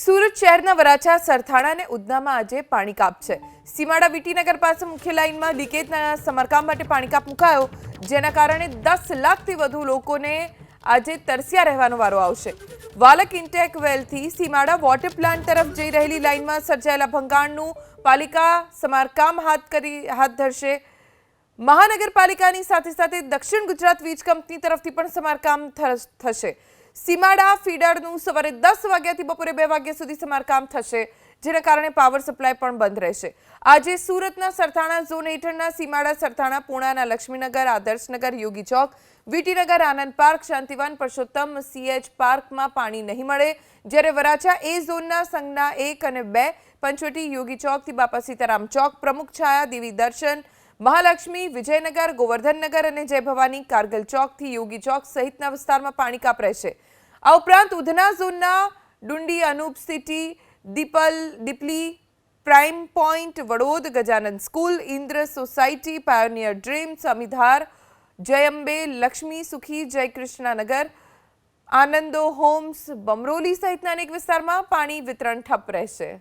સુરત શહેરના વરાછા સરથાણા અને ઉધનામાં આજે પાણી કાપ છે. સીમાડા વિટીનગર પાસે મુખ્ય લાઇનમાં લીકેજના સમારકામ માટે પાણી કાપ મુકાયો, જેના કારણે દસ લાખથી વધુ લોકોને આજે તરસ્યા રહેવાનો વારો આવશે. વાલક ઇન્ટેક વેલથી સીમાડા વોટર પ્લાન્ટ તરફ જઈ રહેલી લાઇનમાં સર્જાયેલા ભંગાણનું પાલિકા સમારકામ હાથ કરી, હાથ ધરશે. મહાનગરપાલિકાની સાથે સાથે દક્ષિણ ગુજરાત વીજ કંપની તરફથી પણ સમારકામ થશે. સીમાડા ફીડરનું સવારે દસ વાગ્યાથી બપોરે બે વાગ્યા સુધી સમારકામ થશે, જેના કારણે પાવર સપ્લાય પણ બંધ રહેશે. આજે સુરતના સરથાણા ઝોન હેઠળના સીમાડા સરથાણા પૂણાના લક્ષ્મીનગર આદર્શનગર યોગી ચોક વીટીનગર આનંદ પાર્ક, શાંતિવન, પરસોત્તમ, સીએચ પાર્કમાં પાણી નહીં મળે. જ્યારે વરાછા એ ઝોનના સંઘના એક અને બે, પંચવટી યોગી ચોકથી બાપા સીતારામ ચોક પ્રમુખ છાયા દેવી દર્શન મહાલક્ષ્મી, વિજયનગર, ગોવર્ધનનગર અને જય ભવાની કારગલ ચોકથી યોગી ચોક સહિતના વિસ્તારમાં પાણી કાપ રહેશે આ ઉપરાંત ઉધના ઝોનના Dundi Anup city, Dipal, Dipali, prime point, Vadod Gajanand school, Indra society, pioneer dream, Samidhar, Jay Ambe, Laxmi સુખી, જય કૃષ્ણાનગર, આનંદો હોમ્સ, બમરોલી સહિતના અનેક વિસ્તારમાં પાણી વિતરણ ઠપ રહેશે.